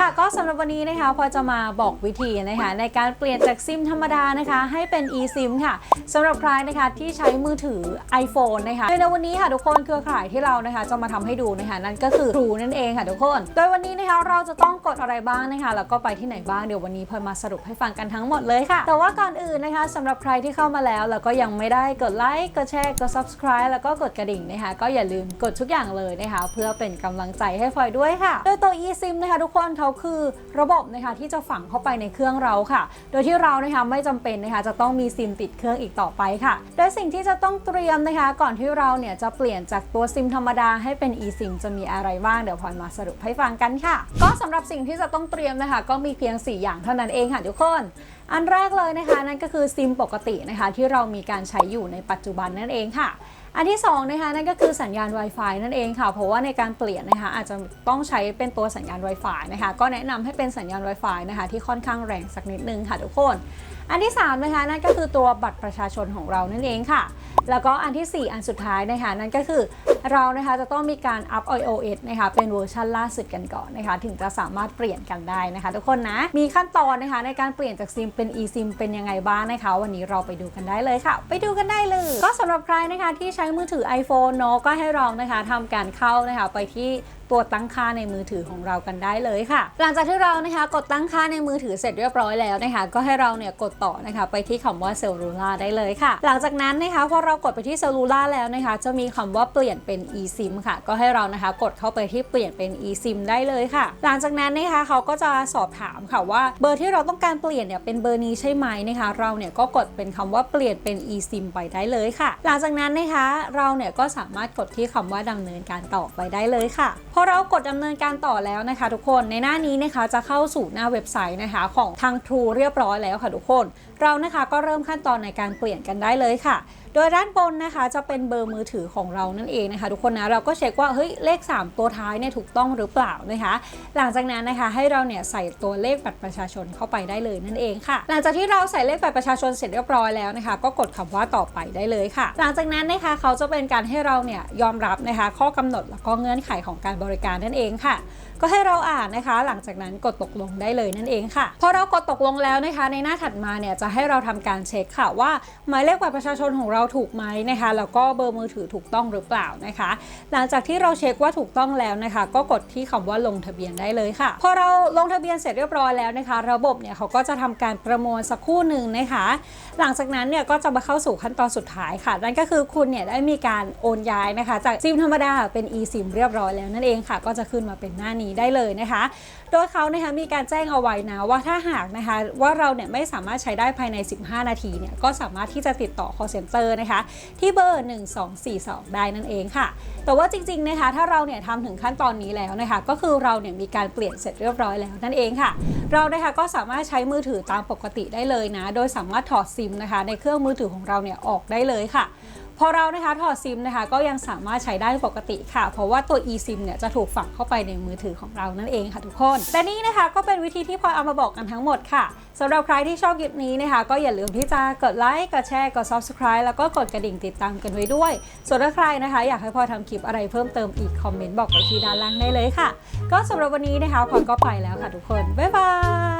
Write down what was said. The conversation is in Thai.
ค่ะก็สำหรับวันนี้นะคะพอจะมาบอกวิธีนะคะในการเปลี่ยนจากซิมธรรมดานะคะ ให้เป็น eSIM ค่ะสำหรับใครนะคะที่ใช้มือถือ iPhone นะคะโดยในวันนี้ค่ะทุกคนเครือข่ายที่เรานะคะจะมาทำให้ดูนะคะนั่นก็คือ True นั่นเองค่ะทุกคน โดยวันนี้นะคะเราจะต้องกดอะไรบ้างนะคะแล้วก็ไปที่ไหนบ้างเดี๋ยววันนี้พลอยมาสรุปให้ฟังกันทั้งหมดเลยค่ะ แต่ว่าก่อนอื่นนะคะสำหรับใครที่เข้ามาแล้ว แล้วก็ยังไม่ได้กดไลค์กดแชร์กด subscribe แล้วก็กดกระดิ่งนะคะก็อย่าลืมกดทุกอย่างเลยนะคะเพื่อเป็นกำลังใจให้พลอยด้วยค่ะ โดยตัว eSIM นะคะทุกคนเขาคือระบบนะคะที่จะฝังเข้าไปในเครื่องเราค่ะ โดยที่เรานะคะไม่จำเป็นนะคะจะต้องมีซิมติดเครื่องอีกต่อไปค่ะ โดยสิ่งที่จะต้องเตรียมนะคะ ก่อนที่เราเนี่ยจะเปลี่ยนจากตัวซิมธรรมดาให้เป็น eSIM จะมีอะไรบ้างเดี๋ยวพลอยมาสรุปให้ฟังกันค่ะ ก็สำหรับสิ่งที่จะต้องเตรียมนะคะ ก็มีเพียง 4 อย่างเท่านั้นเองค่ะทุกคนอันแรกเลยนะคะนั่นก็คือซิมปกตินะคะที่เรามีการใช้อยู่ในปัจจุบันนั่นเองค่ะ อันที่2นะคะนั่นก็คือสัญญาณ Wi-Fi นั่นเองค่ะ เพราะว่าในการเปลี่ยนนะคะอาจจะต้องใช้เป็นตัวสัญญาณ Wi-Fi นะคะก็แนะนำให้เป็นสัญญาณ Wi-Fi นะคะที่ค่อนข้างแรงสักนิดนึงค่ะทุกคน อันที่3นะคะนั่นก็คือตัวบัตรประชาชนของเรานั่นเองค่ะ แล้วก็อันทีสี่4 อันสุดท้ายนะคะนั่นก็คือเรานะคะจะต้องมีการอัพ iOS นะคะเป็นเวอร์ชันล่าสุดกันก่อนนะคะถึงจะสามารถเปลี่ยนกันได้นะคะ ทุกคนนะมีขั้นตอนนะคะในการเปลี่ยนจากซิมเป็น eSIM เป็นยังไงบ้างนะคะ วันนี้เราไปดูกันได้เลยค่ะ ไปดูกันได้เลย ก็สำหรับใครนะคะที่ใช้้มือถือ iPhone เนาะก็ให้ลองนะคะทำการเข้านะคะไปที่ ตัวตั้งค่าในมือถือของเรากันได้เลยค่ะ หลังจากที่เรานะคะกดตั้งค่าในมือถือเสร็จเรียบร้อยแล้วนะคะ ก็ให้เราเนี่ยกดต่อนะคะไปที่คำว่าเซลลูล่าได้เลยค่ะ หลังจากนั้นนะคะพอเรากดไปที่เซลลูล่าแล้วนะคะ จะมีคำว่าเปลี่ยนเป็น eSIM ค่ะ ก็ให้เรานะคะกดเข้าไปที่เปลี่ยนเป็น eSIM ได้เลยค่ะ หลังจากนั้นนะคะเขาก็จะสอบถามค่ะว่าเบอร์ที่เราต้องการเปลี่ยนเนี่ยเป็นเบอร์นี้ใช่ไหมนะคะ เราเนี่ยก็กดเป็นคำว่าเปลี่ยนเป็น eSIM ไปได้เลยค่ะ หลังจากนั้นนะคะเราเนี่ยก็สามารถกดที่คำว่าดำเนินการต่อไปได้เลยค่ะอเรากดดำเนินการต่อแล้วนะคะ ทุกคนในหน้านี้นะคะจะเข้าสู่หน้าเว็บไซต์นะคะ ของทาง True เรียบร้อยแล้วค่ะทุกคน เรานะคะก็เริ่มขั้นตอนในการเปลี่ยนกันได้เลยค่ะโดยด้านบนนะคะจะเป็นเบอร์มือถือของเรานั่นเองนะคะ ทุกคนนะเราก็เช็คว่าเฮ้ยเลข 3 ตัวท้ายเนี่ยถูกต้องหรือเปล่านะคะ หลังจากนั้นนะคะให้เราเนี่ยใส่ตัวเลขบัตรประชาชนเข้าไปได้เลยนั่นเองค่ะ หลังจากที่เราใส่เลขบัตรประชาชนเสร็จเรียบร้อยแล้วนะคะ ก็กดคำว่าต่อไปได้เลยค่ะ หลังจากนั้นนะคะเขาจะเป็นการให้เราเนี่ยยอมรับนะคะ ข้อกำหนดแล้วก็เงื่อนไขของการบริการนั่นเองค่ะ ก็ให้เราอ่านนะคะ หลังจากนั้นกดตกลงได้เลยนั่นเองค่ะพอเรากดตกลงแล้วนะคะ ในหน้าถัดมาเนี่ยจะให้เราทำการเช็คค่ะว่า หมายเลขบัตรประชาชนของเราถูกไหมนะคะ แล้วก็เบอร์มือถือถูกต้องหรือเปล่านะคะ หลังจากที่เราเช็คว่าถูกต้องแล้วนะคะ ก็กดที่คำว่าลงทะเบียนได้เลยค่ะ พอเราลงทะเบียนเสร็จเรียบร้อยแล้วนะคะ ระบบเนี่ยเขาก็จะทำการประมวลสักครู่หนึ่งนะคะ หลังจากนั้นเนี่ยก็จะมาเข้าสู่ขั้นตอนสุดท้ายค่ะนั่นก็คือคุณเนี่ยได้มีการโอนย้ายนะคะ จากซิมธรรมดาเป็น eSIM เรียบร้อยแล้วนั่นเององค่ะ ก็จะขึ้นมาเป็นหน้านี้ได้เลยนะคะ โดยเขานะคะมีการแจ้งเอาไว้นะว่าถ้าหากนะคะว่าเราเนี่ยไม่สามารถใช้ได้ภายใน 15 นาทีเนี่ยก็สามารถที่จะติดต่อ call center นะคะ ที่เบอร์ 1242 ได้นั่นเองค่ะ แต่ว่าจริงๆนะคะถ้าเราเนี่ยทำถึงขั้นตอนนี้แล้วนะคะ ก็คือเราเนี่ยมีการเปลี่ยนเสร็จเรียบร้อยแล้วนั่นเองค่ะ เรานะคะก็สามารถใช้มือถือตามปกติได้เลยนะ โดยสามารถถอดซิมนะคะ ในเครื่องมือถือของเราเนี่ยออกได้เลยค่ะ พอเรานะคะถอดซิมนะคะก็ยังสามารถใช้ได้ปกติค่ะ เพราะว่าตัว eSIM เนี่ยจะถูกฝังเข้าไปในมือถือของเรานั่นเองค่ะทุกคน และนี่นะคะก็เป็นวิธีที่พลอยเอามาบอกกันทั้งหมดค่ะสำหรับใครที่ชอบคลิปนี้นะคะ ก็อย่าลืมที่จะกดไลค์กดแชร์กด subscribe แล้วก็กดกระดิ่งติดตามกันไว้ด้วย ส่วนถ้าใครนะคะ อยากให้พลอยทำคลิปอะไรเพิ่มเติมอีกคอมเมนต์บอกไว้ที่ด้านล่างได้เลยค่ะ ก็สำหรับวันนี้นะคะพลอยก็ไปแล้วค่ะทุกคนบ๊ายบาย